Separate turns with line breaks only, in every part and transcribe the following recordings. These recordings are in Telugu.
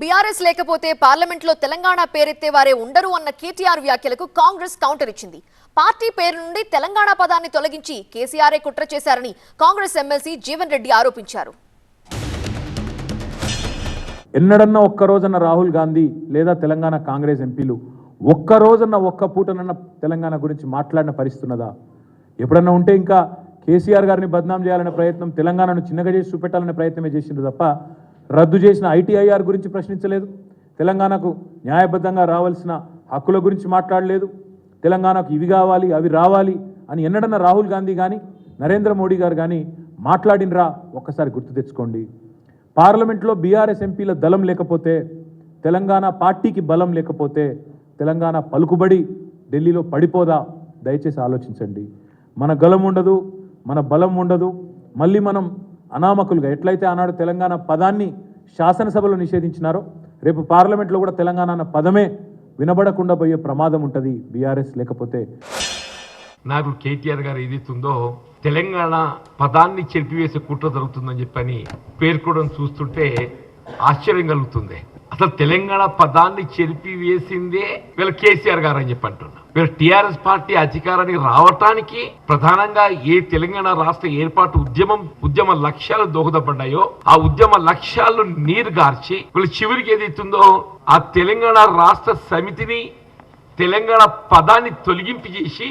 బీఆర్ఎస్ లేకపోతే పార్లమెంట్లో తెలంగాణ పేరెత్తే వారే ఉండరు అన్న కేటీఆర్ వ్యాఖ్యలకు కాంగ్రెస్ కౌంటర్ ఇచ్చింది. పార్టీ పేరు నుండి తెలంగాణ పదాన్ని తొలగించి కేసీఆర్ఏ కుట్ర చేశారని కాంగ్రెస్ ఎమ్మెల్సీ జీవన్ రెడ్డి ఆరోపించారు.
ఎన్నడన్నా ఒక్కరోజన్న రాహుల్ గాంధీ లేదా తెలంగాణ కాంగ్రెస్ ఎంపీలు ఒక్కరోజన్న ఒక్క పూటనన్న తెలంగాణ గురించి మాట్లాడిన పరిస్థితి ఉన్నదా ఎప్పుడన్నా ఉంటే ఇంకా కేసీఆర్ గారిని బద్నాం చేయాలనే ప్రయత్నం తెలంగాణను చిన్నగా చేసి చూపెట్టాలనే ప్రయత్నమే చేసిండ్రు తప్ప రద్దు చేసిన ఐటీఐఆర్ గురించి ప్రశ్నించలేదు. తెలంగాణకు న్యాయబద్ధంగా రావాల్సిన హక్కుల గురించి మాట్లాడలేదు. తెలంగాణకు ఇవి కావాలి అవి రావాలి అని ఎన్నడన్నా రాహుల్ గాంధీ కానీ నరేంద్ర మోడీ గారు కానీ మాట్లాడినరా? ఒక్కసారి గుర్తు తెచ్చుకోండి. పార్లమెంట్లో బీఆర్ఎస్ ఎంపీల దళం లేకపోతే తెలంగాణ పార్టీకి బలం లేకపోతే తెలంగాణ పలుకుబడి ఢిల్లీలో పడిపోదా? దయచేసి ఆలోచించండి. మన గలం ఉండదు మన బలం ఉండదు. మళ్ళీ మనం అనామకులుగా ఎట్లయితే ఆనాడు తెలంగాణ పదాన్ని శాసనసభలో నిషేధించినారో రేపు పార్లమెంట్లో కూడా తెలంగాణ అన్న పదమే వినబడకుండా పోయే ప్రమాదం ఉంటుంది బీఆర్ఎస్ లేకపోతే.
నాకు కేటీఆర్ గారు ఏదైతుందో తెలంగాణ పదాన్ని చెరిపివేసే కుట్ర జరుగుతుందని చెప్పని పేర్కోవడం చూస్తుంటే ఆశ్చర్యం కలుగుతుంది. అసలు తెలంగాణ పదాన్ని చెరిపివేసిందే వీళ్ళ కేసీఆర్ గారు అని చెప్పి అంటున్నా. వీళ్ళ టిఆర్ఎస్ పార్టీ అధికారానికి రావటానికి ప్రధానంగా ఏ తెలంగాణ రాష్ట్ర ఏర్పాటు ఉద్యమం ఉద్యమ లక్ష్యాలు దోహదపడ్డాయో ఆ ఉద్యమ లక్ష్యాలు నీరు గార్చి వీళ్ళు చివరికి ఏదైతుందో ఆ తెలంగాణ రాష్ట్ర సమితిని తెలంగాణ పదాన్ని తొలగింపు చేసి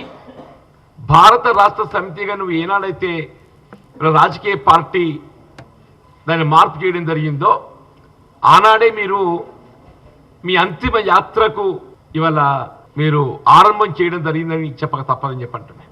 భారత రాష్ట్ర సమితిగా నువ్వు ఏనాడైతే రాజకీయ పార్టీ దాన్ని మార్పు చేయడం జరిగిందో ఆనాడే మీరు మీ అంతిమ యాత్రకు ఇవాళ మీరు ఆరంభం చేయడం జరిగిందని చెప్పక తప్పదని చెప్పంటున్నాను